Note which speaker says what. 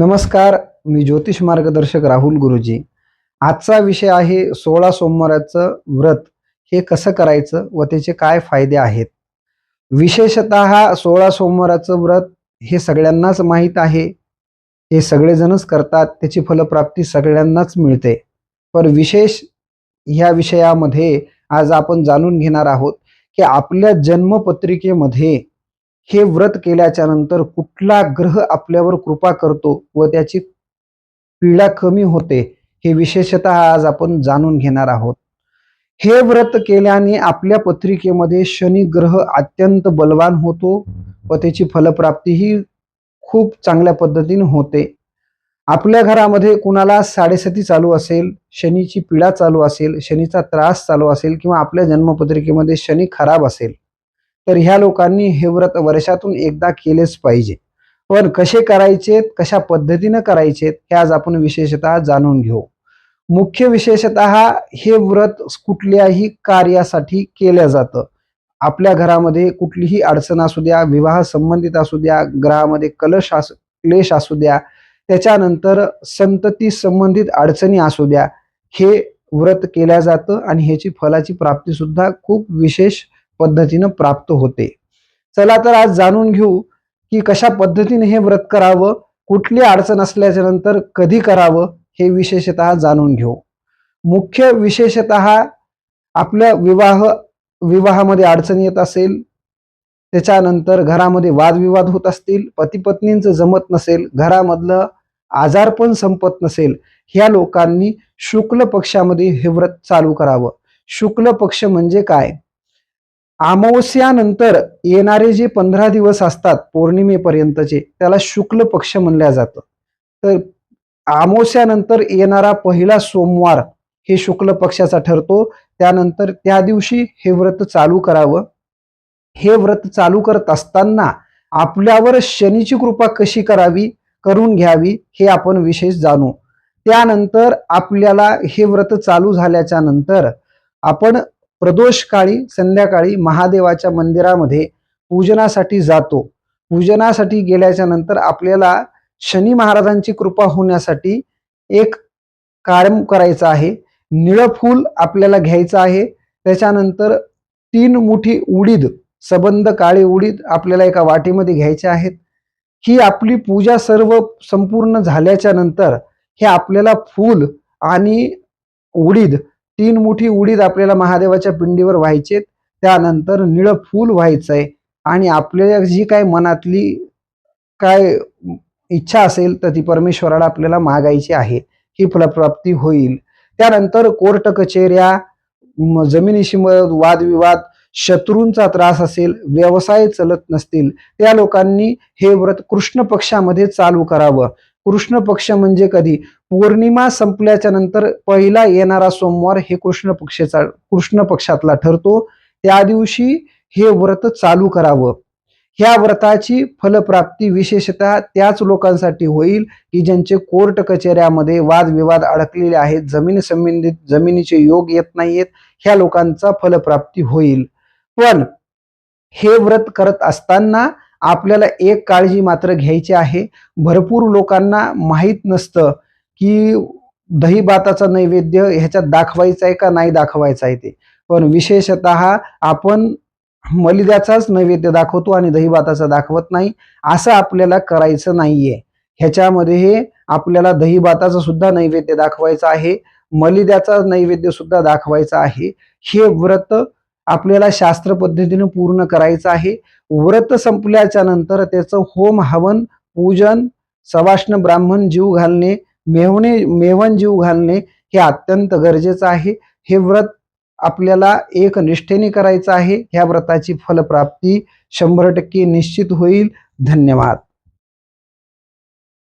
Speaker 1: नमस्कार मी ज्योतिष मार्गदर्शक राहुल गुरुजी. आजचा विषय आहे सोळा सोमवाराचं व्रत. हे कसं करायचं व त्याचे काय फायदे आहेत? विशेषत सोळा सोमवाराचं व्रत हे सगळ्यांनाच माहीत आहे. हे सगळेजणच करतात त्याची फलप्राप्ती सगळ्यांनाच मिळते. पण विशेष ह्या विषयामध्ये आज आपण जाणून घेणार आहोत की आपल्या जन्मपत्रिकेमध्ये हे व्रत केल्याच्यानंतर कुठला ग्रह आपल्यावर कृपा करतो व त्याची पीडा कमी होते हे विशेषतः आज आपण जाणून घेणार आहोत. हे व्रत केल्याने आपल्या पत्रिकेमध्ये शनी ग्रह अत्यंत बलवान होतो व त्याची फलप्राप्तीही खूप चांगल्या पद्धतीने होते. आपल्या घरामध्ये कुणाला साडेसती चालू असेल शनीची पीडा चालू असेल शनीचा त्रास चालू असेल किंवा आपल्या जन्मपत्रिकेमध्ये शनी खराब असेल तर ह्या लोकांनी हे व्रत वर्षातून एकदा केलेच पाहिजे. पण कसे करायचे कशा पद्धतीनं करायचे हे आज आपण विशेषतः जाणून घेऊ. मुख्य विशेषतः हे व्रत कुठल्याही कार्यासाठी केलं जातं. आपल्या घरामध्ये कुठलीही अडचण असू द्या विवाह संबंधित असू द्या ग्रहामध्ये कलश असू क्लेश असू द्या त्याच्यानंतर संतती संबंधित अडचणी असू द्या हे व्रत केल्या जातं आणि ह्याची फलाची प्राप्ती सुद्धा खूप विशेष पद्धतीनं प्राप्त होते. चला तर आज जाणून घेऊ की कशा पद्धतीने हे व्रत करावं कुठली अडचण असल्याच्या नंतर कधी करावं हे विशेषतः जाणून घेऊ. मुख्य विशेषतः आपल्या विवाह विवाहामध्ये अडचण येत असेल त्याच्यानंतर घरामध्ये वादविवाद होत असतील पतीपत्नींचं जमत नसेल घरामधलं आजारपण संपत नसेल ह्या लोकांनी शुक्ल पक्षामध्ये हे व्रत चालू करावं. शुक्ल पक्ष म्हणजे काय? अमावस्यानंतर येणारे जे पंधरा दिवस असतात पौर्णिमेपर्यंतचे त्याला शुक्ल पक्ष म्हणल्या जातं. तर अमावस्यानंतर येणारा पहिला सोमवार हे शुक्ल पक्षाचा ठरतो. त्यानंतर त्या दिवशी हे व्रत चालू करावं. हे व्रत चालू करत असताना आपल्यावर शनीची कृपा कशी करावी करून घ्यावी हे आपण विशेष जाणू. त्यानंतर आपल्याला हे व्रत चालू झाल्याच्यानंतर आपण प्रदोष काळी संध्याकाळी महादेवाच्या मंदिरामध्ये पूजनासाठी जातो. पूजनासाठी गेल्याच्यानंतर आपल्याला शनी महाराजांची कृपा होण्यासाठी एक कार्यम करायचा आहे. निळं फूल आपल्याला घ्यायचं आहे. त्याच्यानंतर तीन मुठी उडीद सबंध काळी उडीद आपल्याला एका वाटीमध्ये घ्यायचे आहेत. ही आपली पूजा सर्व संपूर्ण झाल्याच्यानंतर हे आपल्याला फूल आणि उडीद तीन मुठी उडीद आपल्याला महादेवाच्या पिंडीवर व्हायचे. त्यानंतर निळं फूल व्हायचंय. आणि आपल्या जी काय मनातली काय इच्छा असेल तर ती परमेश्वराला आपल्याला मागायची आहे. ही फलप्राप्ती होईल. त्यानंतर कोर्ट कचेऱ्या म- जमिनीशी म- वादविवाद शत्रूंचा त्रास असेल व्यवसाय चलत नसतील त्या लोकांनी हे व्रत कृष्ण पक्षामध्ये चालू करावं. कृष्ण पक्ष म्हणजे कधी? पौर्णिमा संपल्याच्या नंतर पहिला येणारा सोमवार हे कृष्ण पक्षाचा कृष्ण पक्षातला ठरतो. त्या दिवशी हे व्रत चालू करावं. ह्या व्रताची फलप्राप्ती विशेषतः त्याच लोकांसाठी होईल की ज्यांचे कोर्ट कचेऱ्यामध्ये वादविवाद अडकलेले आहेत जमीन संबंधित जमिनीचे योग येत नाहीयेत ह्या लोकांचा फलप्राप्ती होईल. पण हे व्रत करत असताना आपल्याला एक काळजी मात्र घ्यायची आहे. भरपूर लोकांना माहीत नसतं की दही भाताचा नैवेद्य ह्याच्यात दाखवायचा आहे का नाही दाखवायचा आहे ते. पण विशेषतः आपण मलिद्याचाच नैवेद्य दाखवतो आणि दही भाताचा दाखवत नाही असं आपल्याला करायचं नाहीये. ह्याच्यामध्ये हे आपल्याला दही भाताचा सुद्धा नैवेद्य दाखवायचा आहे मलिद्याचा नैवेद्य सुद्धा दाखवायचा आहे. हे व्रत आपल्याला शास्त्र पद्धतीने पूर्ण करायचं आहे. व्रत संपल्याच्या नंतर त्याचं होम हवन पूजन सवाष्ण ब्राह्मण जीव घालणे मेवणे मेवण जीव घालणे हे अत्यंत गरजेचं आहे. हे व्रत आपल्याला एक निष्ठेने करायचं आहे. ह्या व्रताची फलप्राप्ती शंभर टक्के निश्चित होईल. धन्यवाद.